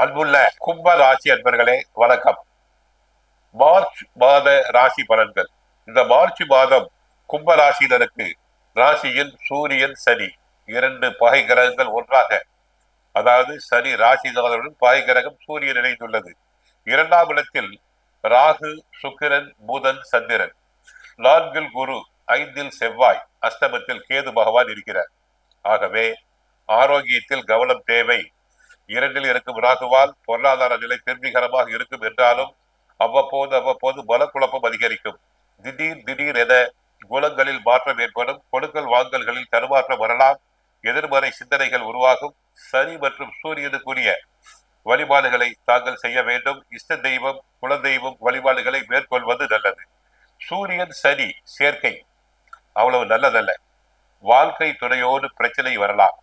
அன்புள்ள கும்ப ராசி அன்பர்களே வணக்கம். மார்ச் மாத ராசி பலன்கள். இந்த மார்ச் மாதம் கும்ப ராசியினருக்கு ராசியில் சூரியன் சனி. இரண்டு பகை கிரகங்கள் ஒன்றாக. அதாவது சனி ராசிநாதனுடன் பகை கிரகம் சூரியன் இணைந்துள்ளது. இரண்டாம் இடத்தில் ராகு சுக்கிரன் புதன் சந்திரன். நான்கில் குரு ஐந்தில் செவ்வாய். அஷ்டமத்தில் கேது பகவான் இருக்கிறார். ஆகவே ஆரோக்கியத்தில் கவனம் தேவை. இரண்டில் இருக்கும் ராகுவால் பொருளாதார நிலை திருப்திகரமாக இருக்கும் என்றாலும் அவ்வப்போது அவ்வப்போது மனக்குழப்பம் அதிகரிக்கும். திடீர் திடீர் என குணங்களில் மாற்றம் ஏற்படும். கொடுக்கல் வாங்கல்களில் தருமாற்றம் வரலாம். எதிர்மறை சிந்தனைகள் உருவாகும். சனி மற்றும் சூரியனுக்குரிய வழிபாடுகளை தாங்கள் செய்ய வேண்டும். இஷ்ட தெய்வம் குலதெய்வம் வழிபாடுகளை மேற்கொள்வது நல்லது. சூரியன் சனி சேர்க்கை அவ்வளவு நல்லதல்ல. வாழ்க்கை துணையோடு பிரச்சனை வரலாம்.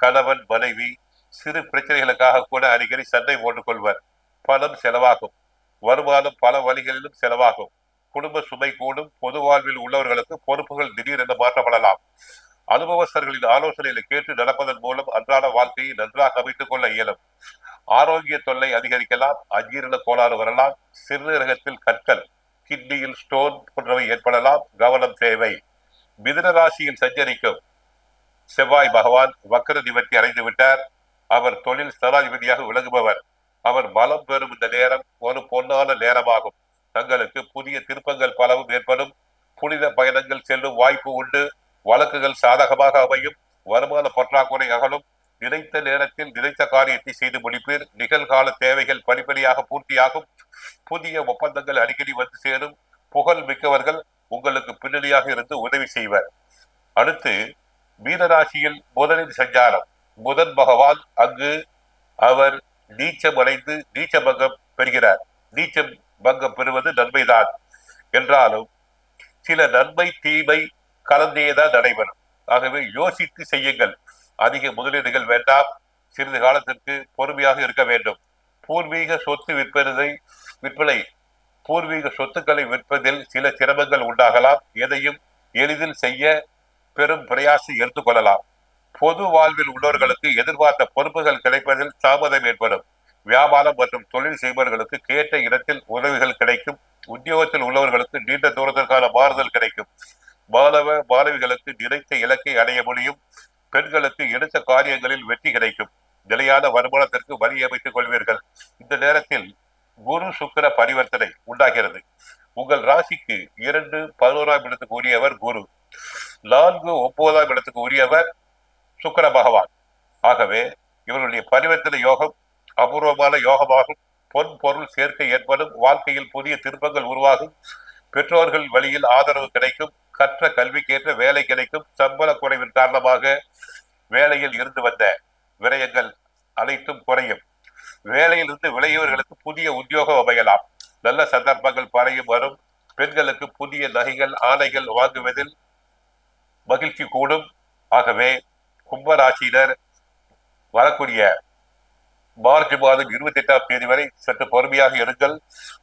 கணவன் மனைவி சிறு பிரச்சனைகளுக்காக கூட அடிக்கடி சண்டை போட்டுக் கொள்வர் பணம் செலவாகும். வருமானம் பல வழிகளிலும் செலவாகும். குடும்ப சுமை கூடும். பொது வாழ்வில் உள்ளவர்களுக்கு பொறுப்புகள் திடீரென மாற்றப்படலாம். அனுபவஸ்தர்களின் ஆலோசனைகளை கேட்டு நடப்பதன் மூலம் அன்றாட வாழ்க்கையை நன்றாக அமைத்துக் கொள்ள இயலும். ஆரோக்கிய தொல்லை அதிகரிக்கலாம். அஜீரண கோளாறு வரலாம். சிறுநீரகத்தில் கற்கள் கிட்னியில் ஸ்டோன் போன்றவை ஏற்படலாம். கவனம் தேவை. மிதுன ராசியில் சஞ்சரிக்கும் செவ்வாய் பகவான் வக்கர நிவர்த்தி அடைந்து விட்டார் அவர் தொழில் ஸ்தனாதிபதியாக விளங்குபவர். அவர் பலம் பெறும் இந்த நேரம் ஒரு பொன்னான நேரமாகும். தங்களுக்கு புதிய திருப்பங்கள் பலவும் ஏற்படும். புனித பயணங்கள் செல்லும் வாய்ப்பு உண்டு. வழக்குகள் சாதகமாக அமையும். வருமான பற்றாக்குறை அகலும். நினைத்த நேரத்தில் நினைத்த காரியத்தை செய்து முடிப்பீர். நிகழ்கால தேவைகள் படிப்படியாக பூர்த்தியாகும். புதிய ஒப்பந்தங்கள் அடிக்கடி வந்து சேரும். புகழ் மிக்கவர்கள் உங்களுக்கு பின்னணியாக இருந்து உதவி செய்வர். அடுத்து மீனராசியில் முதலின் சஞ்சாரம். புதன் பகவான் அங்கு அவர் நீச்சம் அடைந்து நீச்ச பங்கம் பெறுகிறார். நீச்சம் பங்கம் பெறுவது நன்மைதான் என்றாலும் சில நன்மை தீமை கலந்தேதான் நடைபெறும். ஆகவே யோசித்து செய்யுங்கள். அதிக முதலீடுகள் வேண்டாம். சிறிது காலத்திற்கு பொறுமையாக இருக்க வேண்டும். பூர்வீக சொத்து விற்பதை விற்பனை பூர்வீக சொத்துக்களை விற்பதில் சில சிரமங்கள் உண்டாகலாம். எதையும் எளிதில் செய்ய பெரும் பிரயாசம் எடுத்துக்கொள்ளலாம் பொது வாழ்வில் உள்ளவர்களுக்கு எதிர்பார்த்த பொறுப்புகள் கிடைப்பதில் தாமதம் ஏற்படும். வியாபாரம் மற்றும் தொழில் செய்பவர்களுக்கு கேட்ட இடத்தில் உதவிகள் கிடைக்கும். உத்தியோகத்தில் உள்ளவர்களுக்கு நீண்ட தூரத்திற்கான மாறுதல் கிடைக்கும். மாணவ மாணவிகளுக்கு நினைத்த இலக்கை அடைய முடியும். பெண்களுக்கு எடுத்த காரியங்களில் வெற்றி கிடைக்கும். நிலையான வருமானத்திற்கு வழி அமைத்துக் கொள்வீர்கள். இந்த நேரத்தில் குரு சுக்கிர பரிவர்த்தனை உண்டாகிறது. உங்கள் ராசிக்கு இரண்டு பதினோராம் இடத்துக்கு உரியவர் குரு. நான்கு ஒன்பதாம் இடத்துக்கு உரியவர் சுக்கர பகவான். ஆகவே இவருடைய பரிவர்த்தனை யோகம் அபூர்வமான யோகமாகும். பொன் பொருள் சேர்க்கை ஏற்படும். வாழ்க்கையில் புதிய திருப்பங்கள் உருவாகும். பெற்றோர்கள் வழியில் ஆதரவு கிடைக்கும். கற்ற கல்விக்கேற்ற வேலை கிடைக்கும். சம்பள குறைவின் காரணமாக வேலையில் இருந்து வந்த விரயங்கள் அனைத்தும் குறையும். வேலையில் இருந்து விளையவர்களுக்கு புதிய உத்தியோகம் அமையலாம். நல்ல சந்தர்ப்பங்கள் பறையும் வரும். பெண்களுக்கு புதிய நகைகள் ஆடைகள் வாங்குவதில் மகிழ்ச்சி கூடும். ஆகவே கும்பராசியினர் வரக்கூடிய மார்ச் மாதம் இருபத்தி எட்டாம் தேதி வரை சற்று பொறுமையாக இருங்கள்.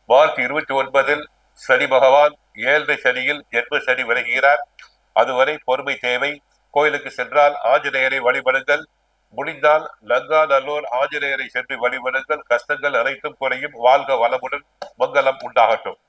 மார்ச் இருபத்தி ஒன்பதில் சனி பகவான் ஏழரை சனியில் ஜென்ம சனி விலகுகிறார் அதுவரை பொறுமை தேவை. கோயிலுக்கு சென்றால் ஆஞ்சநேயரை வழிபடுங்கள். முடிந்தால் லங்கா நல்லூர் ஆஞ்சநேயரை சென்று வழிபடுங்கள். கஷ்டங்கள் அனைத்தும் குறையும். வாழ்க வளமுடன் மங்களம் உண்டாகட்டும்.